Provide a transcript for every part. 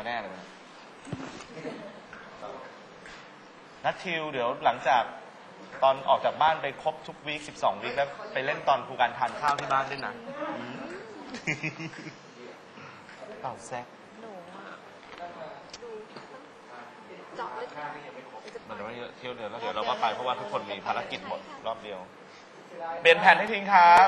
าแน่เลยนัททิวเดี๋ยวหลังจากตอนออกจากบ้านไปครบทุกวีคสิบสองวีคแล้วไปเล่นตอนครูการทานข้าวที่บ้านด้วยนะเต่าแซกมันไม่เยอะเที่ยวเดียวแล้วเดี๋ยวเราก็ไปเพราะว่าทุกคนมีภารกิจหมดรอบเดียวเบ็นแผนให้ทิ้งครับ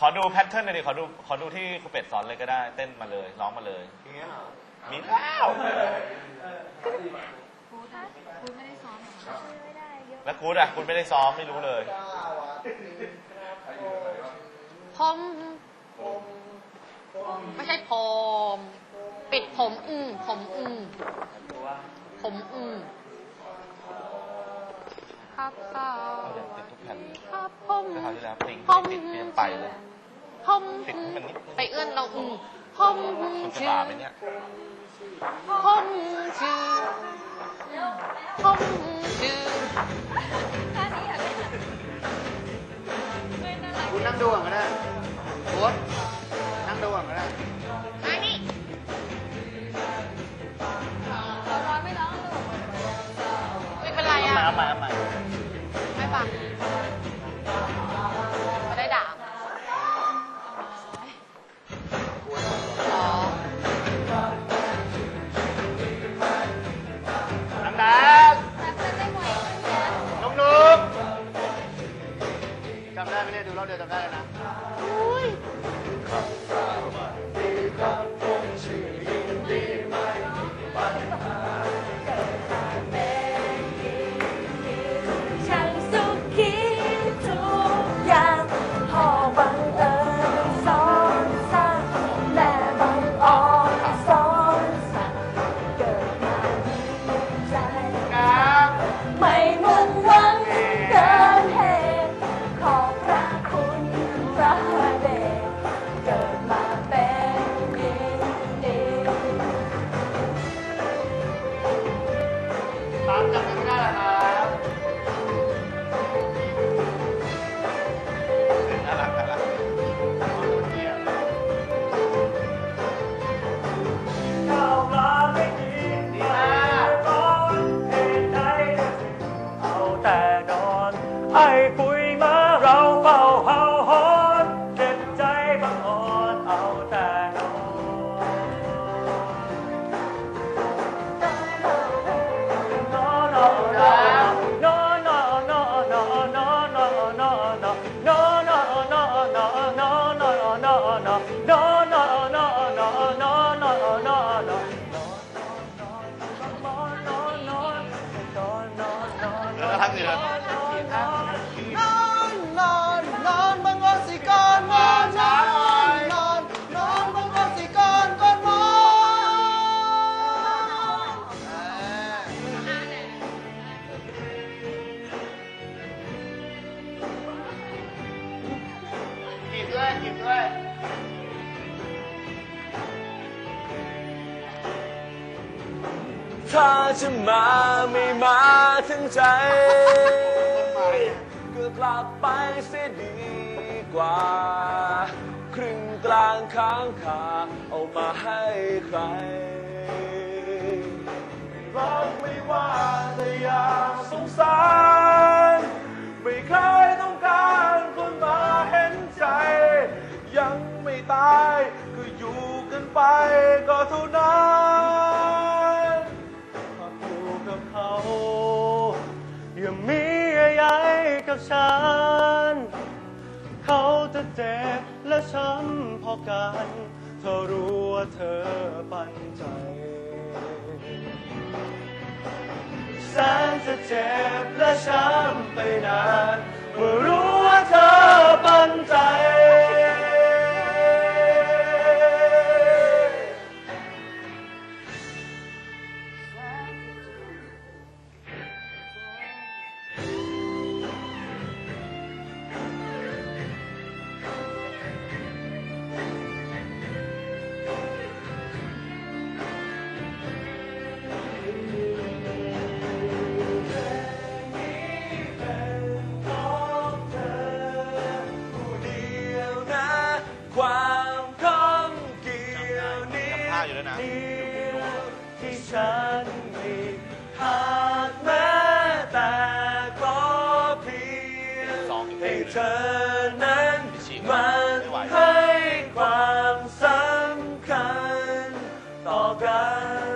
ขอดูแพทเทิร์นหน่อยดิขอดูขอดูที่ครูเป็ดสอนเลยก็ได้ เต้นมาเลยร้องมาเลย อย่างเงี้ยเหรอมีแล้วครูไม่ได้ซ้อมเหรไม่ได้เยอะแล้วคุณอะคุณไม่ได้ซ้อมไม่รู้เลย ผมไม่ใช่ผม ปิดผมอืมผมอืมผมอืม ครับเต่าติดทุกแผ่นข้าพาวข้วติงติดเตรียมไปเลยพงติดมันนิดไปเอื้อนเราอืมพมคุณจะบาไเนี่ยพงชื่อพมชื่อคุณนั่งดูก่อนก็ได้โอ๊ตนั่งดูก่อนก็ได้มานี่ร้อไม่ร้อนเลยไม่เป็นไรอะมามา นอนนอนนอนนอนนอนบางวันสิก่อนนอนนอนนอนนอนบางวันสิก่อนก่อนนอนกีบด้วยกีบด้วย ถ้าจะมาไม่มาทั้งใจ ก็กลับไปเสียดีกว่า ครึ่งกลางค้างคาเอามาให้ใครรักไม่ว่าแต่อยากสงสาร ไม่เคยต้องการคนมาเห็นใจ ยังไม่ตายก็อยู่กันไปก็เท่านั้น กับฉัน เขาจะเจ็บและช้ำพอกัน เธอรู้ว่าเธอปันใจ แสนจะเจ็บและช้ำไปนาน ฉันอีกหากแม้แต่ก็เพียงให้เธอนั้นมันให้ความสำคัญต่อกัน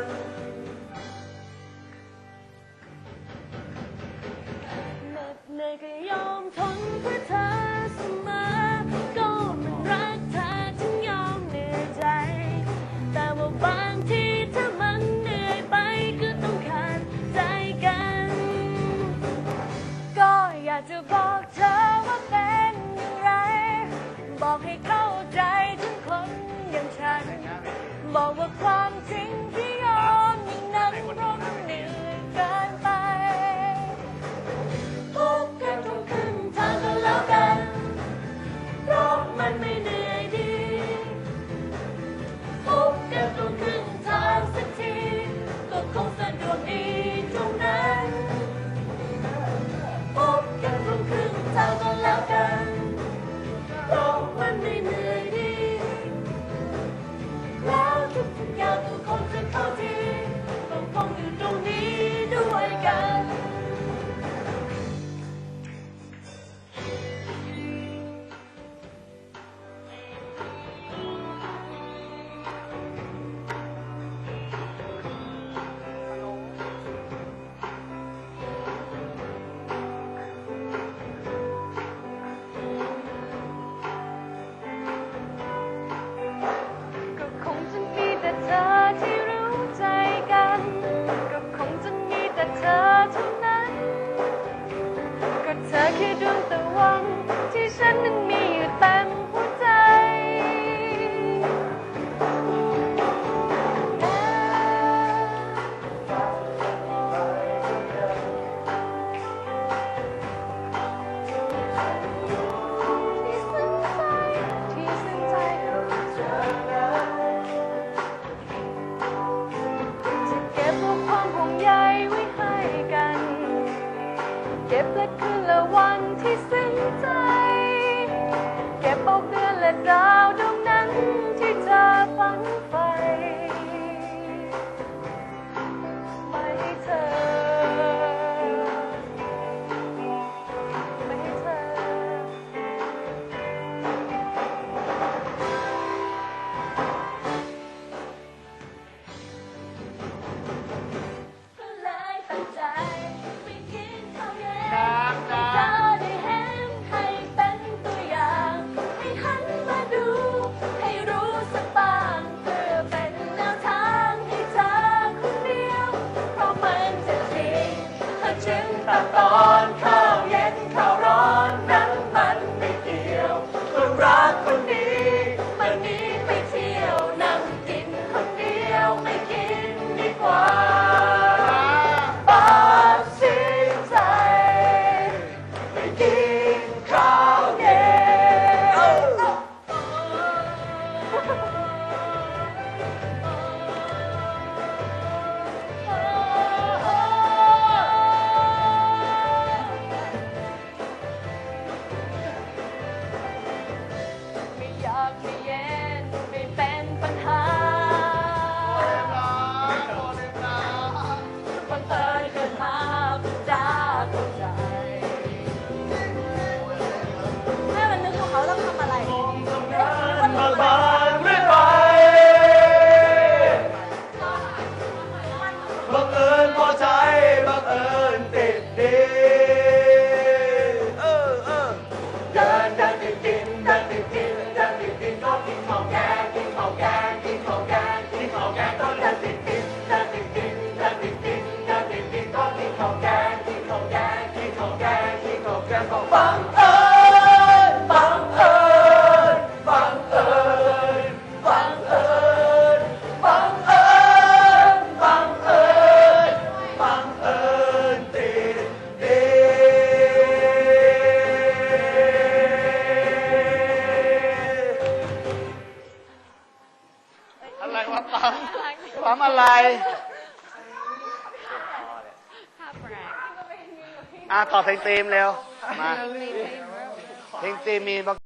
lower planting 要渡口至靠近，风风雨中。 และดาวดวงนั้นที่เธอฝันฝัน ข้าวตอนข้าวเย็นข้าวร้อนน้นมันไม่เกี่ยว คนรักคนนี้ วันนีไปเที่ยวนั่งกินคนเดียวไม่กินดีกว่าปาสิใจ อะไรอะตอบเพลงเต็มเร็ว มา เพลงเต็มมีบ